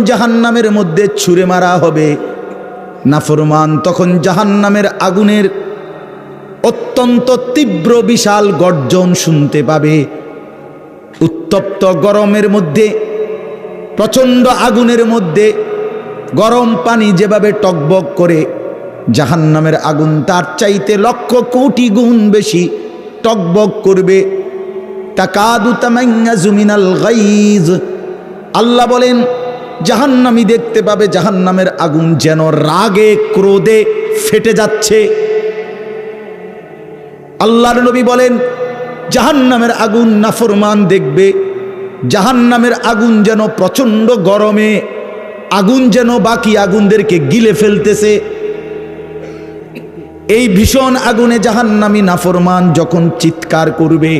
জাহান্নামের মধ্যে ছুঁড়ে মারা হবে। নাফরমান, তখন জাহান্নামের আগুনের অত্যন্ত তীব্র বিশাল গর্জন শুনতে পাবে। উত্তপ্ত গরমের মধ্যে, প্রচণ্ড আগুনের মধ্যে গরম পানি যেভাবে টকবক করে, জাহান্নামের আগুন তার চাইতে লক্ষ কোটি গুণ বেশি টকবক করবে। তাকাদু তামাইয়াজু মিনাল গাইজ আল্লাহ বলেন জাহান্নামি দেখতে পাবে, জাহান্নামের আগুন যেন রাগে, ক্রোধে ফেটে যাচ্ছে। আল্লাহর নবী বলেন, জাহান্নামের আগুন নাফরমান দেখবে, জাহান্নামের আগুন যেন প্রচণ্ড গরমে, আগুন যেন বাকি আগুনদেরকে গিলে ফেলতেছে। এই ভীষণ আগুনে জাহান্নামি নাফরমান যখন চিৎকার করবে,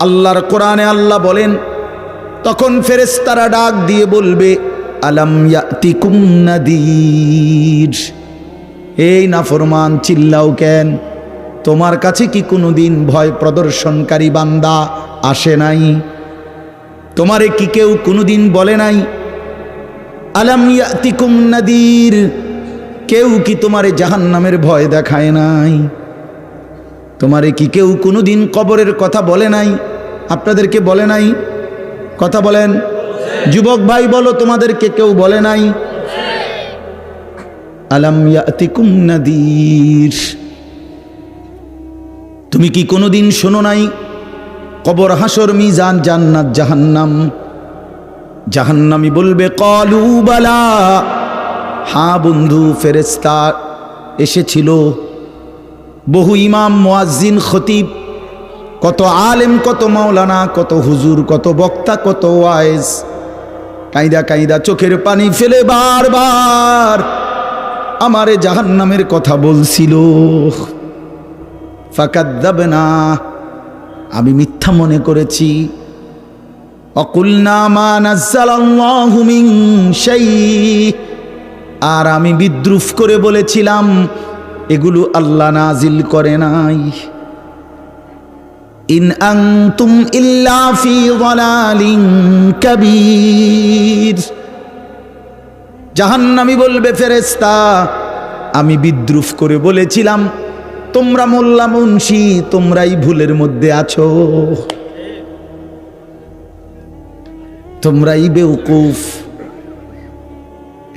আল্লাহর কোরআনে আল্লাহ বলেন তখন ফেরেস্তারা ডাক দিয়ে বলবে, আলাম ইয়াতিকুম নাদির? এই নাফরমান, চিল্লাও কেন? তোমার কাছে কি কোনো দিন ভয় প্রদর্শনকারী বান্দা আসে নাই? তোমারে কি কেউ কোনো দিন বলে নাই? আলাম ইয়াতিকুম নাদির? কেউ কি তোমারে জাহান্নামের ভয় দেখায় নাই? তোমারে কি কেউ কোনো দিন কবরের কথা বলে নাই? আপনাদেরকে বলে নাই? কথা বলেন। যুবক ভাই, বলো, তোমাদেরকে কেউ বলে নাই? আলাম তুমি কি কোনোদিন শোনো নাই? কবর হাসর মিজান জান্নাত জাহান্নাম। জাহান্নামি বলবে, কলু বালা। হ্যাঁ বন্ধু ফেরেস্তা এসেছিল। বহু ইমাম, মুয়াজ্জিন, খতিব কত আলেম, কত মাওলানা, কত হুজুর, কত বক্তা, কত ওয়াইজ। কাইদা কাইদা, চোখের পানি ফেলে বারবার আমারে জাহান্নামের কথা বলছিল। ফাকাদ না আমি মিথ্যা মনে করেছি। আর আমি বিদ্রুপ করে বলেছিলাম, এগুলো আল্লাহ নাজিল করে নাই। ইন আনতুম ইল্লা ফি যালালিন কাবীর জাহান্নামী বলবে ফেরেশতা আমি বিদ্রুপ করে বলেছিলাম তোমরা মোল্লা মুন্সি তোমরাই ভুলের মধ্যে আছো তোমরাই বেউকুফ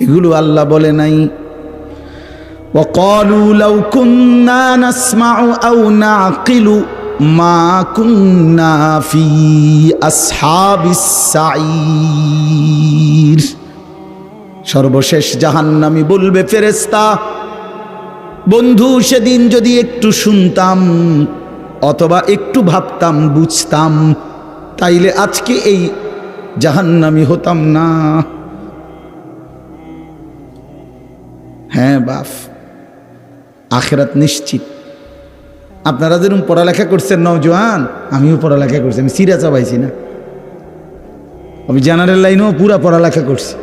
এগুলো আল্লাহ বলে নাই وقالوا لو كنا نسمع أو نعقل মা কুন্নাফি আসহাবিস সর্বশেষ জাহান্নামি বলবে ফেরেস্তা বন্ধু, সেদিন যদি একটু শুনতাম অথবা একটু ভাবতাম, বুঝতাম, তাইলে আজকে এই জাহান্নামি হতাম না। হ্যাঁ বাফ, আখেরাত নিশ্চিত। আপনারা যেরকম পড়ালেখা করছেন নওজোয়ান, আমিও পড়ালেখা করছি, আমি সিরা চাবাইছি না। আমি জেনারেল লাইনেও পুরা পড়ালেখা করছি।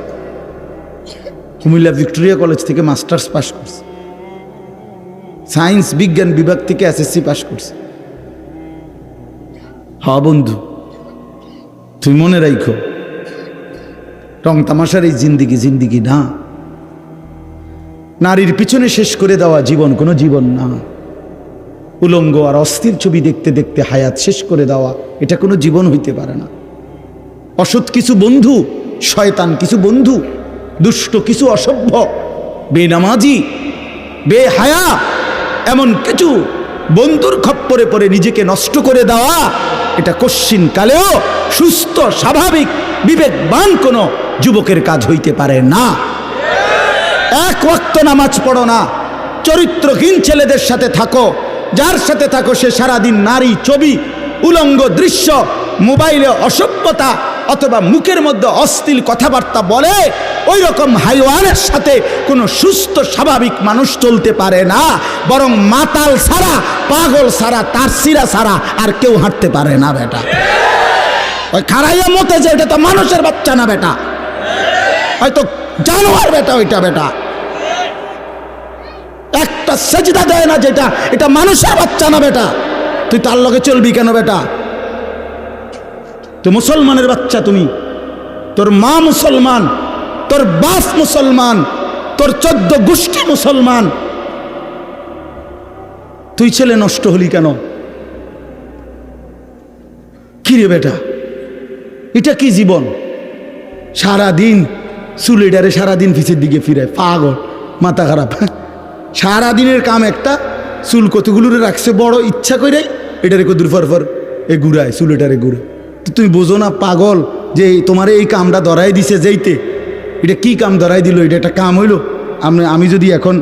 কুমিল্লা ভিক্টোরিয়া কলেজ থেকে মাস্টার্স পাস করছি। সায়েন্স বিজ্ঞান বিভাগ থেকে এসএসসি পাস করছি। হ বন্ধু, তুমি মনে রাখো রং তামাশার এই জিন্দিগি জিন্দিগি না। নারীর পিছনে শেষ করে দেওয়া জীবন কোনো জীবন না। উলঙ্গ আর অস্থির ছবি দেখতে দেখতে হায়াত শেষ করে দেওয়া, এটা কোনো জীবন হইতে পারে না। অসৎ কিছু বন্ধু, শয়তান কিছু বন্ধু, দুষ্ট কিছু অসভ্য, বেনামাজি, বেহায়া, এমন কিছু বন্ধুর খপ্পরে পরে নিজেকে নষ্ট করে দেওয়া, এটা কশ্চিন কালেও সুস্থ, স্বাভাবিক, বিবেকবান কোনো যুবকের কাজ হইতে পারে না। এক ওয়াক্ত নামাজ পড়ো না, চরিত্রহীন ছেলেদের সাথে থাকো যার সাথে থাকো সে সারাদিন নারী, ছবি, উলঙ্গ দৃশ্য, মোবাইলে অসভ্যতা অথবা মুখের মধ্যে অস্থিল কথাবার্তা বলে ওই রকম হাইওয়ানের সাথে কোনো সুস্থ, স্বাভাবিক মানুষ চলতে পারে না। বরং মাতাল সারা, পাগল সারা, তার সিরা সারা আর কেউ হাঁটতে পারে না, বেটা। ওই খারাইয়া মতে যে এটা তো মানুষের বাচ্চা না, বেটা। হয়তো জানোয়ার বেটা, ওইটা বেটা। একটা সেজদা দেয় না যেটা, এটা মানুষের বাচ্চা না বেটা। তুই তার লগে চলবি কেন বেটা? তুই মুসলমানের বাচ্চা তুমি। তোর মা মুসলমান, তোর বাপ মুসলমান, তোর চোদ্দ গোষ্ঠী মুসলমান। তুই ছেলে নষ্ট হলি কেন? কি রে বেটা? এটা কি জীবন? সারা সারাদিন চুলেডারে সারাদিন পিছের দিকে ফিরে পাগল, মাথা খারাপ। সারাদিনের কাম একটা, চুল কতগুলো রাখছে বড় ইচ্ছা করে এটারে কদুর ফর ফর, এ ঘুরায় চুলেটারে ঘুরে তো তুমি বোঝো না, পাগল, যে তোমার এই কামটা ধরাই দিছে যেইতে, এটা কি কাম ধরাই দিল, এটা একটা কাম হইল? আমি আমি যদি এখন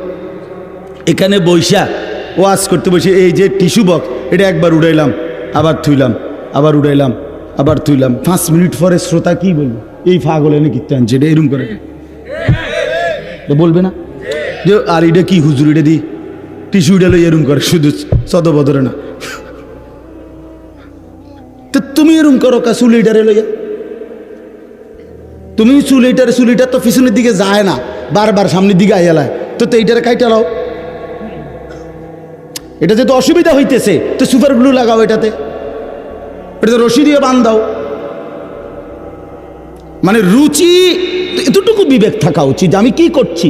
এখানে বৈশা ওয়াশ করতে বসে, এই যে টিস্যু বক্স, এটা একবার উড়াইলাম, আবার থুইলাম, আবার উড়াইলাম, আবার থুইলাম, পাঁচ মিনিট পরে শ্রোতা কি বলবে? এই ফাগল এনে কিনতে আনছে এটা এরম করে। বলবে না? যে, আর এটা কি হুজুর দি? টিস্যু উড়ালো এরম করে, শুধু সদবদরে না। তো তুমি এরম করো কা, চুল এইটারে লইয়া। তুমি চুল এইটারে, চুল এইটার তো পিছনের দিকে যায় না, বারবার সামনের দিকে আইয়ালায় তো তো এইটারে কাইটা লাও। এটা যেহেতু অসুবিধা হইতেছে, তো সুপার গ্লু লাগাও এটাতে। এটা রশি দিয়ে বান দাও মানে রুচি, এতটুকু বিবেক থাকা উচিত আমি কি করছি?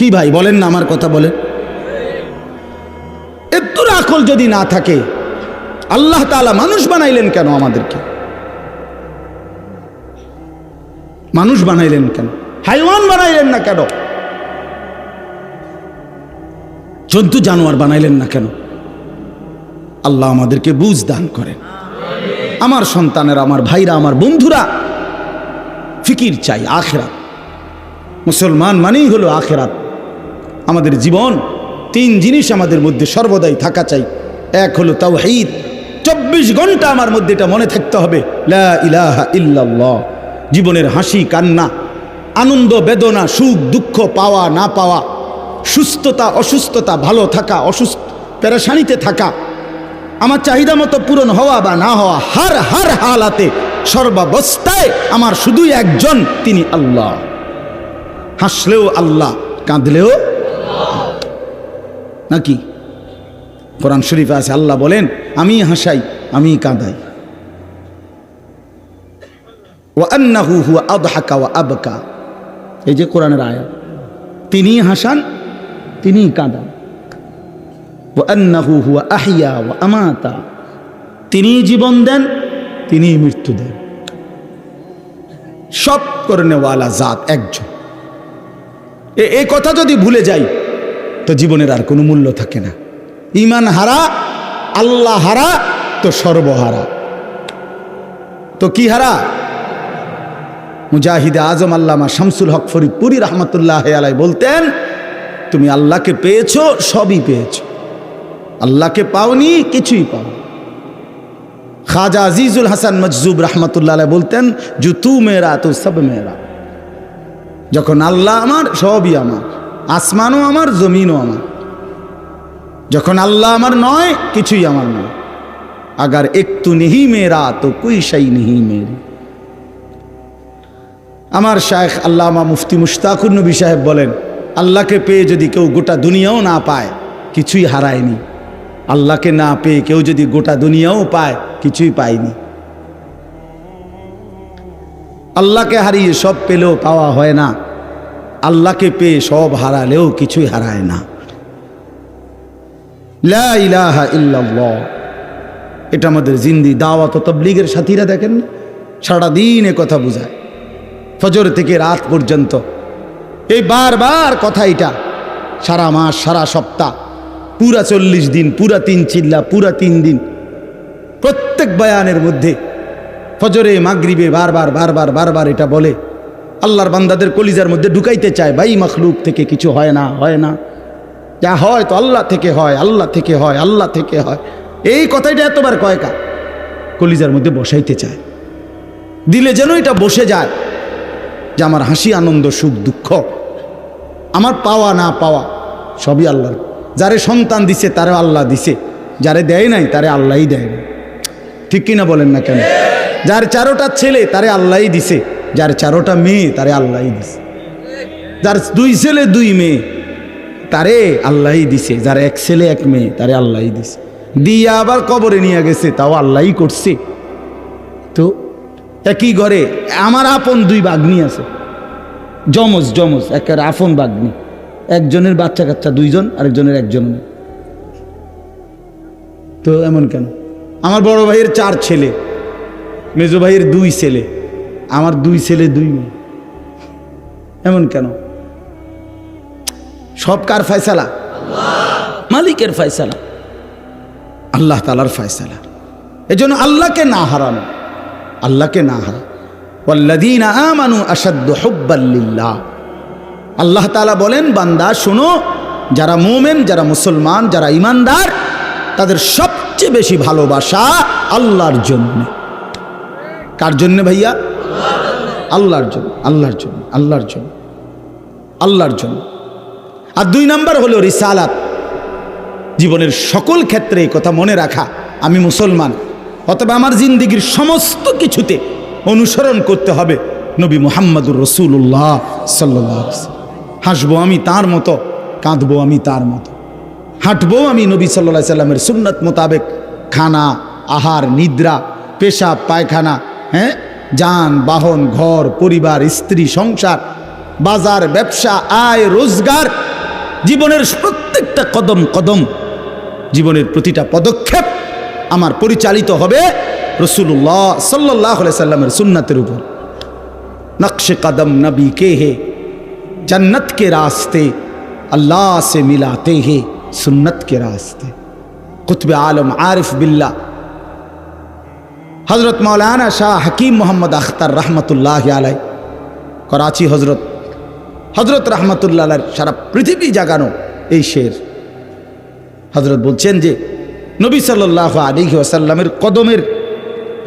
কি ভাই, বলেন না আমার কথা বলেন। এত আকল যদি না থাকে, আল্লাহ তাআলা মানুষ বানাইলেন কেন আমাদেরকে? মানুষ বানাইলেন কেন? হাইওয়ান বানাইলেন না কেন? জন্তু জানোয়ার বানাইলেন না কেন? আল্লাহ আমাদেরকে বুঝ দান করেন। আমার সন্তানের, আমার ভাইরা, আমার বন্ধুরা, ফিকির চাই, আখেরাত। মুসলমান মানেই হলো আখেরাত। আমাদের জীবন, তিন জিনিস আমাদের মধ্যে সর্বদাই থাকা চাই। এক হলো তাওহীদ। চব্বিশ ঘণ্টা আমার মধ্যে এটা মনে থাকতে হবে। জীবনের হাসি, কান্না, আনন্দ, বেদনা, সুখ, দুঃখ পাওয়া, না পাওয়া, সুস্থতা, অসুস্থতা, ভালো থাকা, অসুস্থ, পেরেশানিতে থাকা, আমার চাহিদা মতো পূরণ হওয়া বা না হওয়া, হার হার হালাতে, সর্বাবস্থায় আমার শুধুই একজন, তিনি আল্লাহ। হাসলেও আল্লাহ, কাঁদলেও নাকি? কোরআন শরীফে আছে, আল্লাহ বলেন, আমি হাসাই, আমি কাঁদাই। ও আন্নাহু ওয়া আবকা। এই যে কোরআনের আয়াত। তিনি হাসান, তিনি কাঁদান। ও হুয়া আহিয়া ওয়া আমাতা। তিনি জীবন দেন, তিনি মৃত্যু দেন। সব করনেওয়ালা জাত একজন। এই কথা যদি ভুলে যাই তো জীবনের আর কোনো মূল্য থাকে না। ইমান হারা, আল্লাহ হারা, তো সর্বহারা। তো কি হারা? মুজাহিদে আজম আল্লামা শামসুল হক ফরিদপুরি রহমতুল্লাহ আলাই বলতেন, তুমি আল্লাহকে পেয়েছ, সবই পেয়েছ। আল্লাহকে পাওনি, কিছুই পাও খাজা আজিজুল হাসান মজজুব রহমতুল্লাহ বলতেন জু তু মেরা, তো সব মেরা। যখন আল্লাহ আমার, সবই আমার। আসমানও আমার, জমিনও আমার। যখন আল্লাহ আমার নয়, কিছুই আমার নয়। আগার একটু নেহি মেরা তো কুই সাই নেহি মেরি আমার শায়েখ আল্লামা মুফতি মুশতাকুর নবী সাহেব বলেন, আল্লাহকে পেয়ে যদি কেউ গোটা দুনিয়াও না পায়, কিছুই হারায়নি। আল্লাহকে না পেয়ে কেউ যদি গোটা দুনিয়াও পায়, কিছুই পায়নি। আল্লাহকে হারিয়ে সব পেলেও পাওয়া হয় না। আল্লাহকে পেয়ে সব হারালেও কিছুই হারায় না। ইলাহা ইল্লাল্লাহ। এটা আমাদের জিন্দি দাওয়াত তবলিগের সাথীরা দেখেন? সারাদিন এ কথা বোঝায়। ফজর থেকে রাত পর্যন্ত। এই বারবার কথা এটা। সারা মাস, সারা সপ্তাহ। পুরা চল্লিশ দিন, পুরা তিন চিল্লা, পুরা তিন দিন। প্রত্যেক বয়ানের মধ্যে ফজরে, মাগরিবে বারবার বারবার বারবার এটা বলে। আল্লাহর বান্দাদের কলিজার মধ্যে ঢুকাইতে চায়, ভাই, মখলুক থেকে কিছু হয় না হয় না। যা হয় তো আল্লাহ থেকে হয়, আল্লাহ থেকে হয়, আল্লাহ থেকে হয়। এই কথাটা এতবার কয়কা কলিজার মধ্যে বসাইতে চায়। দিলে যেন এটা বসে যায় যে আমার হাসি, আনন্দ, সুখ, দুঃখ, আমার পাওয়া, না পাওয়া, সবই আল্লাহর। যারে সন্তান দিছে, তারে আল্লাহ দিছে। যারে দেয় নাই, তারে আল্লাহই দেয় ঠিক কিনা বলেন না কেন? যার চারোটা ছেলে, তারে আল্লাহই দিছে। যার চারোটা মেয়ে, তারে আল্লাহই দিছে। যার দুই ছেলে, দুই মেয়ে, তারে আল্লাহই দিছে। যার এক ছেলে, এক মেয়ে, তারে আল্লাহই দিছে। দিয়ে আবার কবরে নিয়ে গেছে, তাও আল্লাহই করছে। তো একই ঘরে আমার আপন দুই বাগ্নি আছে। জমজ জমজ একের আপন বাগ্নি একজনের বাচ্চা কাচ্চা দুইজন, আরেকজনের একজন। তো এমন কেন? আমার বড় ভাইয়ের চার ছেলে, মেজো ভাইয়ের দুই ছেলে। আমার দুই ছেলে, দুই মেয়ে। এমন কেন? সব কার ফয়সালা? মালিকের ফয়সালা। আল্লাহ তালার ফয়সালা। এজন্য আল্লাহকে না হারানো, আল্লাহকে না হারা। হউব্বাল্লিল্লাহ আল্লাহ তাআলা বলেন, বান্দা, শোনো, যারা মোমেন, যারা মুসলমান, যারা ইমানদার তাদের সবচেয়ে বেশি ভালোবাসা আল্লাহর জন্য। কার জন্য ভাইয়া? আল্লাহর জন্য আল্লাহর জন্য আল্লাহর জন্য আল্লাহর জন্য। আর দুই নাম্বার হলো রিসালাত। জীবনের সকল ক্ষেত্রে এই কথা মনে রাখা, আমি মুসলমান, অথবা আমার জিন্দিগির সমস্ত কিছুতে অনুসরণ করতে হবে নবী মোহাম্মদুর রসুল্লাহ সাল্লাহ হাসবো আমি তার মতো, কাঁদবো আমি তার মতো। হাঁটবো আমি নবী সাল্লা সাল্লামের সুন্নত মোতাবেক, খানা, আহার, নিদ্রা, পেশাব, পায়খানা হ্যাঁ? যান বাহন ঘর পরিবার স্ত্রী সংসার বাজার ব্যবসা আয় রোজগার জীবনের প্রত্যেকটা কদম কদম জীবনের প্রতিটা পদক্ষেপ আমার পরিচালিত হবে রসুল্লাহ সাল্লাহ সাল্লামের সুন্নাতের উপর নকশে কদম নবী কে হে जन्नत के रास्ते अल्लाह से मिलाते हैं सुन्नत के रास्ते कुतब आलम आरिफ बिल्ला হজরত মৌলানা শাহ হাকিম মোহাম্মদ আখতার রহমতুল্লাহ আলাই করাচি হজরত হজরত রহমতুল্লাহ সারা পৃথিবী জাগানো এই শের। হজরত বলছেন যে, নবী সাল্লাহ আলী আসাল্লামের কদমের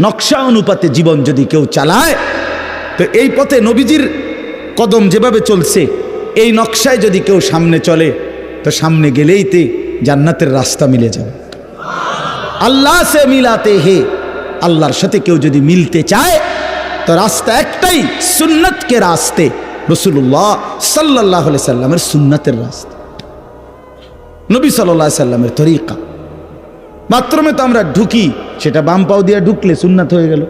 নকশা অনুপাতে জীবন যদি কেউ চালায়, তো এই পথে নবীজির কদম যেভাবে চলছে, এই নকশায় যদি কেউ সামনে চলে, তো সামনে গেলেই তে জান্নাতের রাস্তা মিলে যাবে। আল্লাহ সে মিলাতে হে আল্লাহর সাথে কেউ যদি মিলতে চায়, তো রাস্তা একটাই, সুন্নতকে রাস্তে। রসুল্লাহ সাল্লাহ সাল্লামের সুন্নতের রাস্তা। নবী সাল্লাহ সাল্লামের তরিকা। বাথরুমে তো আমরা ঢুকি, সেটা বাম পাও দিয়ে ঢুকলে সুন্নাত হয়ে গেল।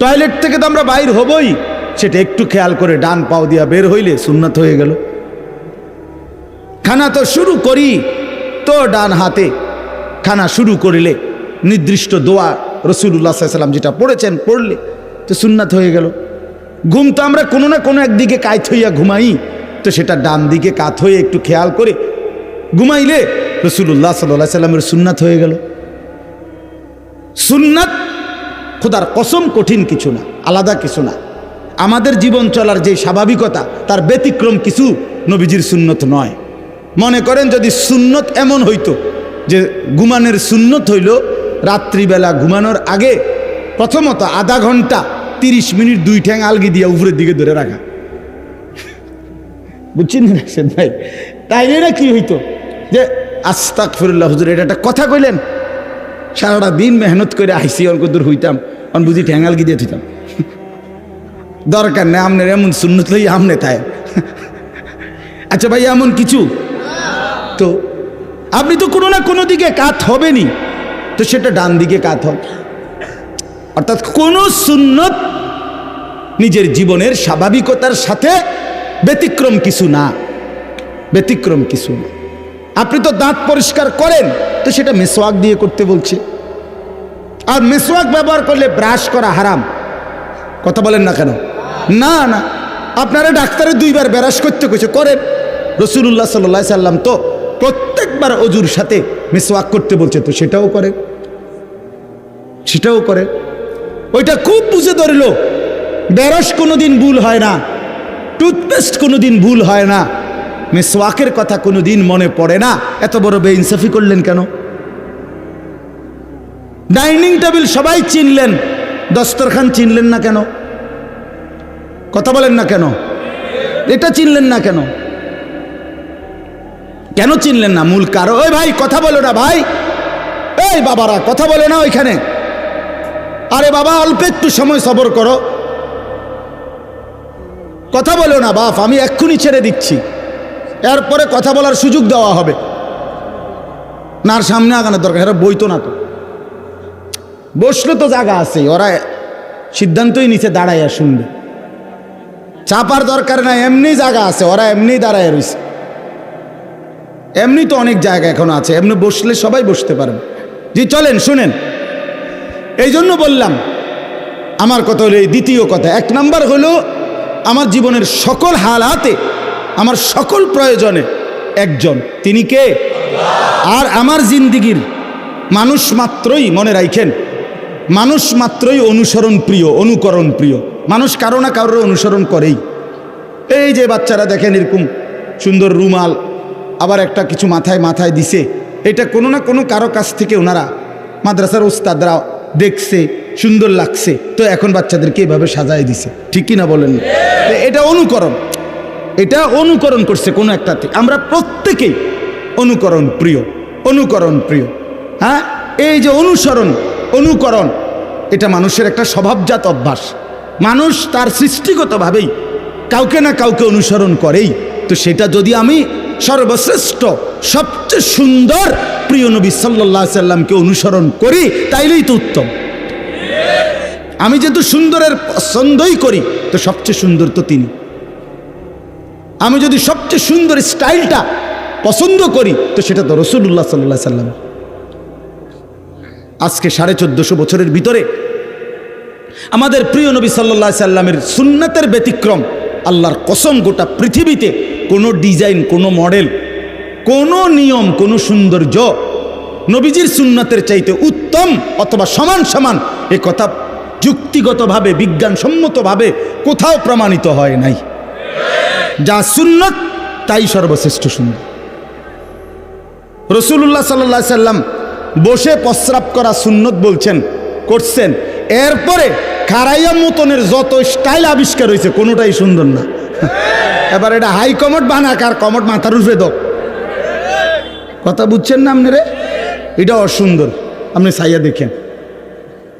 টয়লেট থেকে তো আমরা বাইর হবই, সেটা একটু খেয়াল করে ডান পাও দিয়া বের হইলে সুন্নাত হয়ে গেল। খানা তো শুরু করি, তো ডান হাতে। খানা শুরু করিলে নির্দিষ্ট দোয়া রসুল্লাহ সাল্লাম যেটা পড়েছেন, পড়লে তো সুন্নাত হয়ে গেল। ঘুম তো আমরা কোনো না কোনো একদিকে কায়ত হইয়া ঘুমাই, তো সেটা ডান দিকে কাত হয়ে একটু খেয়াল করে ঘুমাইলে রসুল্লাহ সাল্লাহ সাল্লামের সুন্নাত হয়ে গেল। সুন্নাত খোদার কসম কঠিন কিছু না, আলাদা কিছু না। আমাদের জীবন চলার যে স্বাভাবিকতা, তার ব্যতিক্রম কিছু নবীজির সুন্নত নয়। মনে করেন যদি সুন্নত এমন হইতো যে গুমানের সুন্নত হইল রাত্রিবেলা ঘুমানোর আগে প্রথমত আধা ঘণ্টা তিরিশ মিনিট দুই ঠ্যাং আলগি দিয়া উপরের দিকে ধরে রাখা। বুঝছেন রাশেদ ভাই? তাইলে না কি হইতো? যে আস্তাক ফিরুল্লাহ হুজুর, এটা একটা কথা কইলেন, সারাটা দিন মেহনত করে আইসি, অল্প দূর হইতাম, অন বুঝি ঠ্যাঙ্গাল গিয়ে দিতাম দরকার নেই, আমনের এমন সুন্নত লই আমনে তাই। আচ্ছা ভাই, এমন কিছু? তো আপনি তো কোনো না কোনো দিকে কাত হবেনি তো সেটা ডান দিকে কাত হবে অর্থাৎ কোনো সুন্নত নিজের জীবনের স্বাভাবিকতার সাথে ব্যতিক্রম কিছু না। ব্যতিক্রম কিছু না। আপনি তো দাঁত পরিষ্কার করেন, তো সেটা মেসোয়াক দিয়ে করতে বলছে। আর মেসোয়াক ব্যবহার করলে ব্রাশ করা হারাম। কথা বলেন না কেন? না না। আপনারা ডাক্তারে দুইবার ব্রাশ করতে কইছে করেন। রসুল্লাহ সাল্লাহ সাল্লাম তো প্রত্যেকবার অজুর সাথে মেসোয়াক করতে বলছে, তো সেটাও করে সেটাও করে। ওইটা খুব বুঝে ধরল। ব্যারস কোনোদিন ভুল হয় না। টুথপেস্ট কোনোদিন ভুল হয় না। মেসওয়াকের কথা কোনোদিন মনে পড়ে না। এত বড় বেইনসাফি করলেন কেন? ডাইনিং টেবিল সবাই চিনলেন। দস্তরখান চিনলেন না কেন? কথা বলেন না কেন? এটা চিনলেন না কেন? কেন চিনলেন না? মূল কারও ওই ভাই, কথা বলো না ভাই। এই বাবারা, কথা বলে না ওইখানে। আরে বাবা, অল্প একটু সময় সবর করো। কথা বলো না বাপ, আমি এক্ষুনি ছেড়ে দিচ্ছি। এরপরে কথা বলার সুযোগ দেওয়া হবে। না আর সামনে আগানোর দরকার, এরা বইতো না তো। বসলে তো জায়গা আছে, ওরা সিদ্ধান্তই নিচে দাঁড়াইয়া শুনবে। চাপার দরকার না এমনি জায়গা আছে, ওরা এমনি দাঁড়ায় রয়েছে এমনি তো অনেক জায়গা এখনও আছে, এমনি বসলে সবাই বসতে পারেন জি, চলেন, শুনেন। এই জন্য বললাম, আমার কথা হলো এই দ্বিতীয় কথা। এক নাম্বার হলো, আমার জীবনের সকল হালাতে, আমার সকল প্রয়োজনে একজন। তিনি কে? আর আমার জিন্দিগির মানুষ মাত্রই মনে রাখেন, মানুষ মাত্রই অনুসরণ প্রিয়, অনুকরণ প্রিয়। মানুষ কারও না কারোর অনুসরণ করেই। এই যে বাচ্চারা দেখেন এরকম সুন্দর রুমাল, আবার একটা কিছু মাথায় মাথায় দিছে, এটা কোনো না কোনো কারও কাছ থেকে ওনারা, মাদ্রাসার ওস্তাদরা দেখছে, সুন্দর লাগছে। তো এখন বাচ্চাদেরকে এভাবে সাজায় দিছে। ঠিক কি না? বলেন এটা অনুকরণ। এটা অনুকরণ করছে কোনো একটা থেকে আমরা প্রত্যেকেই অনুকরণ প্রিয়। অনুকরণ প্রিয়। হ্যাঁ? এই যে অনুসরণ, অনুকরণ, এটা মানুষের একটা স্বভাবজাত অভ্যাস। মানুষ তার সৃষ্টিগতভাবেই কাউকে না কাউকে অনুসরণ করেই। তো সেটা যদি আমি সর্বশ্রেষ্ঠ, সবচেয়ে সুন্দর প্রিয় নবী সাল্লাহ সাল্লামকে অনুসরণ করি, তাইলেই তো উত্তম। আমি যেহেতু সুন্দরের পছন্দই করি, তো সবচেয়ে সুন্দর তো তিনি। আমি যদি সবচেয়ে সুন্দর স্টাইলটা পছন্দ করি, তো সেটা তো রসুল্লাহ সাল্লাহ সাল্লাম। আজকে সাড়ে চোদ্দশো বছরের ভিতরে আমাদের প্রিয় নবী সাল্লাহ সাল্লামের সুন্নাতের ব্যতিক্রম, আল্লাহর কসম গোটা পৃথিবীতে কোনো ডিজাইন, কোনো মডেল কোনো নিয়ম, কোনো সৌন্দর্য নবীজির সুন্নাতের চাইতে উত্তম অথবা সমান সমান এ কথা যুক্তিগতভাবে, বিজ্ঞানসম্মতভাবে কোথাও প্রমাণিত হয় নাই। যা সুন্নত, তাই সর্বশ্রেষ্ঠ সুন্দর রসুল্লাহ সাল্লাহ সাল্লাম বসে প্রস্রাব করা সুন্নত বলছেন, করছেন। এরপরে খারাইয়া মতনের যত স্টাইল আবিষ্কার হয়েছে, কোনোটাই সুন্দর না। এবার এটা হাই কমট বানাক আর কমট মাথার উপরে দক। কথা বুঝছেন না আপনি রে এটা অসুন্দর। আপনি সাইয়া দেখেন।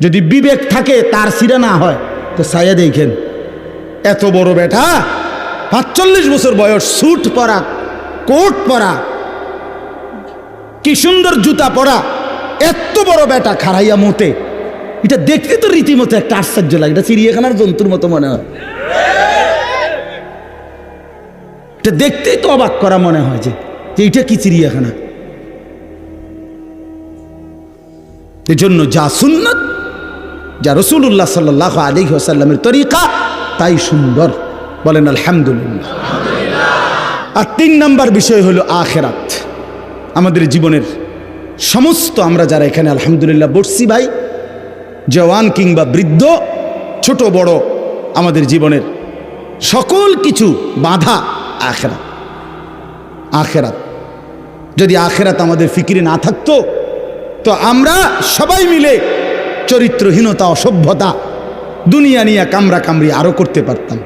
যদি বিবেক থাকে, তার সিরা না হয়, তো সাইয়া দেখেন। এত বড় বেটা, পাঁচচল্লিশ বছর বয়স, স্যুট পরা, কোট পরা, কি সুন্দর জুতা পরা, এত বড় বেটা খারাইয়া মতে এটা দেখতে তো রীতিমতো একটা আশ্চর্য লাগে। এটা চিড়িয়াখানার জন্তুর মতো মনে হয়। এটা দেখতেই তো অবাক করা মনে হয় যে এটা কি চিড়িয়াখানা? এজন্য যা সুন্নত, যা রসুল্লাহ সাল্লাহ আলী ওসাল্লামের তরিকা, তাই সুন্দর। বলেন, আলহামদুলিল্লাহ। আর তিন নাম্বার বিষয় হলো আখেরাত। আমাদের জীবনের সমস্ত আমরা যারা এখানে, আলহামদুলিল্লাহ, বসছি ভাই, জওয়ান কিংবা বৃদ্ধ, ছোট, বড়, আমাদের জীবনের সকল কিছু বাধা আখেরাত। আখেরাত। যদি আখেরাত আমাদের ফিকিরে না থাকতো তো আমরা সবাই মিলে চরিত্রহীনতা, অসভ্যতা, দুনিয়া নিয়ে কামরা কামড়ি আরও করতে পারতাম।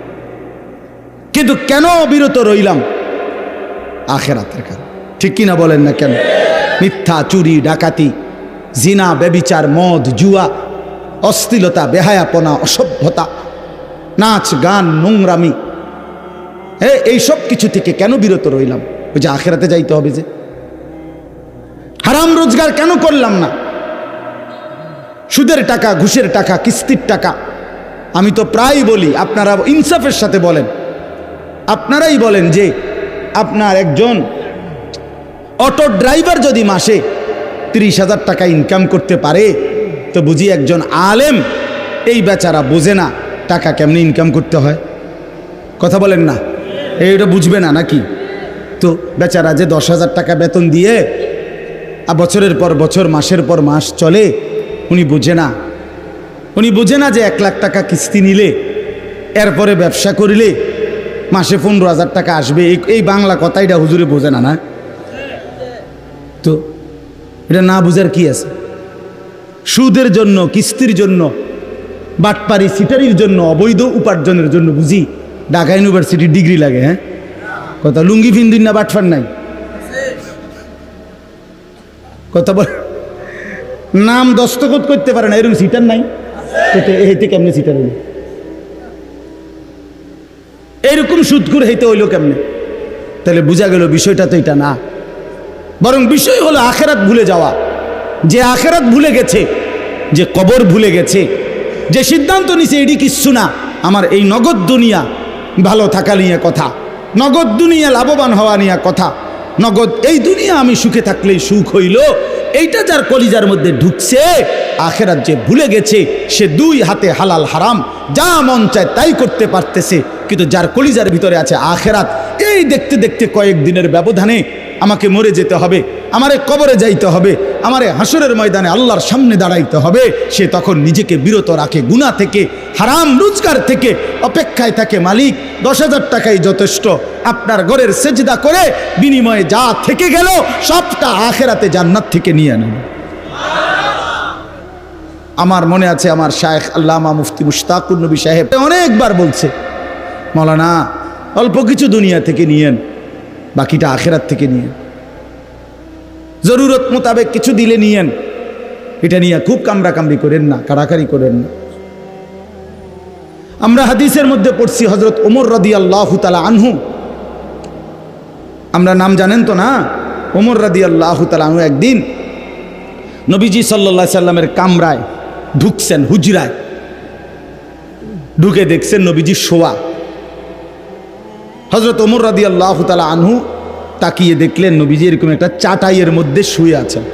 কিন্তু কেন বিরত রইলাম? আখেরাতের কারণ। ঠিক কিনা বলেন না কেন? মিথ্যা, চুরি, ডাকাতি, জিনা বেবিচার মদ, জুয়া অস্থিলতা বেহায়াপনা, অসভ্যতা, নাচ, গান, নোংরামি হ্যাঁ এইসব কিছু থেকে কেন বিরত রইলাম? ওই যে আখেরাতে যাইতে হবে যে। হারাম রোজগার কেন করলাম না? সুদের টাকা, ঘুষের টাকা, কিস্তির টাকা। আমি তো প্রায় বলি, আপনারা ইনসাফের সাথে বলেন। আপনারাই বলেন যে আপনার একজন অটো ড্রাইভার যদি মাসে তিরিশ হাজার টাকা ইনকাম করতে পারে, তো বুঝি একজন আলেম এই বেচারা বোঝে না টাকা কেমনি ইনকাম করতে হয়। কথা বলেন না। এইটা বুঝবে না নাকি? তো বেচারা যে দশ হাজার টাকা বেতন দিয়ে বছরের পর বছর, মাসের পর মাস চলে, উনি বুঝে না। উনি বুঝে না যে এক লাখ টাকা কিস্তি নিলে, এরপরে ব্যবসা করিলে, মাসে পনেরো হাজার টাকা আসবে। এই বাংলা কথাইটা হুজুরে বোঝে না না? তো এটা না বুঝার কি আছে? সুদের জন্য, কিস্তির জন্য, বাটপারি সিটারির জন্য, অবৈধ উপার্জনের জন্য বুঝি ঢাকা ইউনিভার্সিটির ডিগ্রি লাগে হ্যাঁ? কথা, লুঙ্গি ফিন্দিন না বাটফার নাই? কথা বল। নাম দস্তখত করতে পারে না, এরকম সিটার নাই? হেতে কেমনে সিটার হইল? এইরকম সুদকুর হইতে হইল কেমনে? তাহলে বোঝা গেল বিষয়টা তো এটা না। বরং বিষয় হলো আখেরাত ভুলে যাওয়া। যে আখেরাত ভুলে গেছে, যে কবর ভুলে গেছে, যে সিদ্ধান্ত নিছে এটি কিচ্ছু না। আমার এই নগদ দুনিয়া ভালো থাকা নিয়ে কথা, নগদ দুনিয়া লাভবান হওয়া নিয়ে কথা। নগদ, এই দুনিয়া আমি সুখে থাকলেই সুখ হইল। এইটা যার কলিজার মধ্যে ঢুকছে, আখেরাত যে ভুলে গেছে, সে দুই হাতে হালাল হারাম, যা মন চায় তাই করতে পারতেছে। কিন্তু যার কলিজার ভিতরে আছে আখেরাত, এই দেখতে দেখতে কয়েক দিনের ব্যবধানে আমাকে মরে যেতে হবে। আমারে কবরে যাইতে হবে, আমারে হাসরের ময়দানে আল্লাহর সামনে দাঁড়াইতে হবে, সে তখন নিজেকে বিরত রাখে গুণা থেকে, হারাম রোজগার থেকে, অপেক্ষায় থাকে মালিক, দশ হাজার টাকাই যথেষ্ট, আপনার ঘরের সেজদা করে বিনিময়ে যা থেকে গেল, সবটা আখেরাতে জান্নাত থেকে নিয়ে নেন আমার মনে আছে আমার শায়েখ আল্লামা মুফতি মুশতাকুর নবী সাহেব অনেকবার বলছে, মলানা, অল্প কিছু দুনিয়া থেকে নিয়েন বাকিটা আখেরাত থেকে নিয়েন জরুরত মোতাবেক কিছু দিলে নিয়েন। এটা নিয়ে খুব কামড়া কামড়ি করেন না, কাড়াকাড়ি করেন না। আমরা হাদিসের মধ্যে পড়ছি হজরত ওমর রদি আল্লাহ তালা আনহু। আমরা নাম জানেন তো না? ওমর রদি আল্লাহ তালা আনহু একদিন নবীজি সাল্লা সাল্লামের কামরায় ঢুকছেন, হুজরায়। ঢুকে দেখছেন নবীজি শোয়া। হজরত ওমর রাদি আল্লাহ তালা আনহু তাকিয়ে দেখলেন নবীজি এরকম একটা চাটাইয়ের মধ্যে শুয়ে আছেন।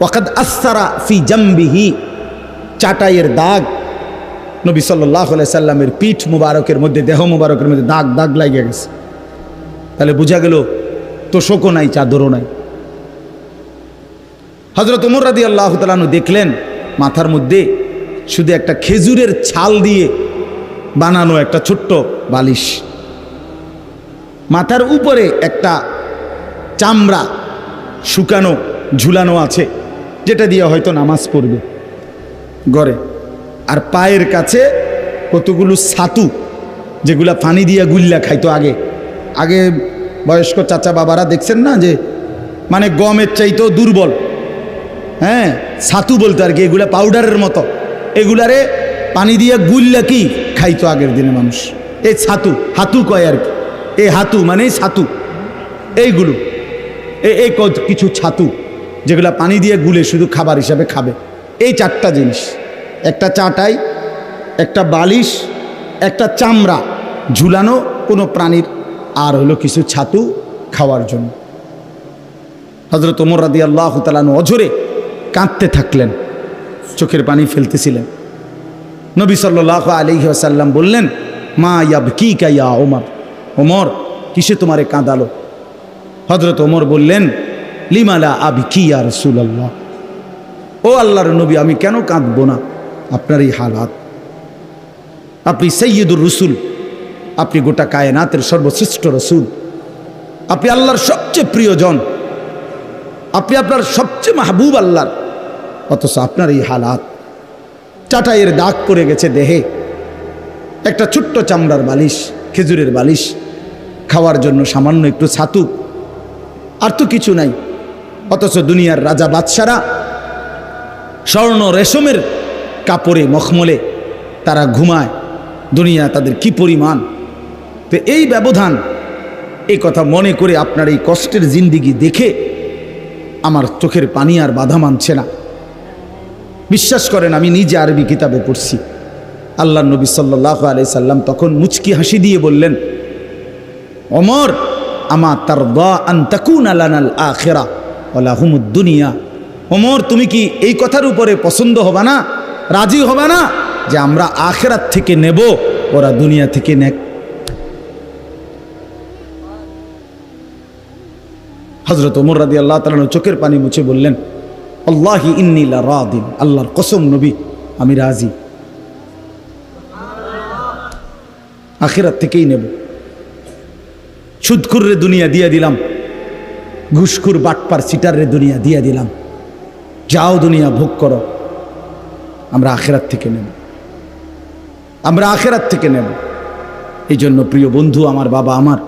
ওয়াকাদ আসারা ফি জাম্বিহি, চাটাইয়ের দাগ, নবী সাল্লাহ সাল্লামের পিঠ মুবারকের মধ্যে, দেহ মুবারকের মধ্যে দাগ দাগ লাগিয়ে গেছে। তাহলে বোঝা গেল তোষকও নাই, চাদরও নাই। হজরত উমর রাদি আল্লাহ তালানু দেখলেন মাথার মধ্যে শুধু একটা খেজুরের ছাল দিয়ে বানানো একটা ছোট্ট বালিশ। মাথার উপরে একটা চামড়া শুকানো, ঝুলানো আছে, যেটা দিয়ে হয়তো নামাজ পড়বে। গড়ে। আর পায়ের কাছে কতগুলো ছাতু, যেগুলা পানি দিয়ে গুল্লা খাইতো আগে। আগে বয়স্ক চাচা বাবারা দেখছেন না যে মানে গমের চাইতেও দুর্বল। হ্যাঁ ছাতু বলতো আর কি, এগুলা পাউডারের মতো। এগুলারে পানি দিয়ে গুল্লা কি? খাইতো আগের দিনে মানুষ। এই ছাতু, হাতু কয় আর কি। এই হাতু মানে ছাতু। এইগুলো। এই কিছু ছাতু, যেগুলো পানি দিয়ে গুলে শুধু খাবার হিসাবে খাবে। এই চারটা জিনিস। একটা চাটাই, একটা বালিশ, একটা চামড়া, ঝুলানো কোনো প্রাণীর, আর হলো কিছু ছাতু খাওয়ার জন্য। হজরত ওমর রাদি আল্লাহ তালানু অঝরে কাঁদতে থাকলেন, চোখের পানি ফেলতেছিলেন। নবী সাল্লাহ আলী আসাল্লাম বললেন, মা ইয়াব কি কাইয়া ওমর? ওমর, কিসে তোমারে কাঁদালো? হজরত ওমর বললেন লিমালা আবি কি আর রসুল্লাহ ও আল্লাহর নবী, আমি কেন কাঁদবো না? আপনার এই হালাত। আপনি সৈয়দুর রসুল, আপনি গোটা কায়নাতের সর্বশ্রেষ্ঠ রসুল। আপনি আল্লাহর সবচেয়ে প্রিয়জন। আপনি আপনার সবচেয়ে মাহবুব আল্লাহর। অথচ আপনার এই হালাত। চাটাইয়ের দাগ পড়ে গেছে দেহে। একটা ছোট্ট চামড়ার বালিশ, খেজুরের বালিশ খাওয়ার জন্য সামান্য একটু ছাতু। আর তো কিছু নাই। অথচ দুনিয়ার রাজা বাদশারা স্বর্ণ রেশমের কাপড়ে মখমলে তারা ঘুমায়। দুনিয়া তাদের কি পরিমাণ? তো এই ব্যবধান, এই কথা মনে করে আপনার এই কষ্টের জিন্দিগি দেখে আমার চোখের পানি আর বাধা মানছে না। বিশ্বাস করেন, আমি নিজে আরবি কিতাবে পড়ছি। আল্লাহ নবী সাল্লাহ আলি সাল্লাম তখন মুচকি হাসি দিয়ে বললেন অমর আমা তার আন্তাকুন আলানাল আখেরা ওলাহুমুদ দুনিয়া। অমর তুমি কি এই কথার উপরে পছন্দ হবা না? রাজি হবা না? যে আমরা আখেরাত থেকে নেব, ওরা দুনিয়া থেকে নেক। হজরত ওমর রাদি আল্লাহ তালন চোখের পানি মুছে বললেন, আল্লাহি ইন্নিলা রাদিন আল্লাহর কসম নবী, আমি রাজি। আখেরাত থেকেই নেব। সুদখুররে দুনিয়া দিয়ে দিলাম। ঘুষখুর বাটপার সিটার রে দুনিয়া দিয়ে দিলাম। যাও দুনিয়া ভোগ করো। আমরা আখেরাত থেকে নেব। আমরা আখেরাত থেকে নেব। এই জন্য প্রিয় বন্ধু, আমার বাবা আমার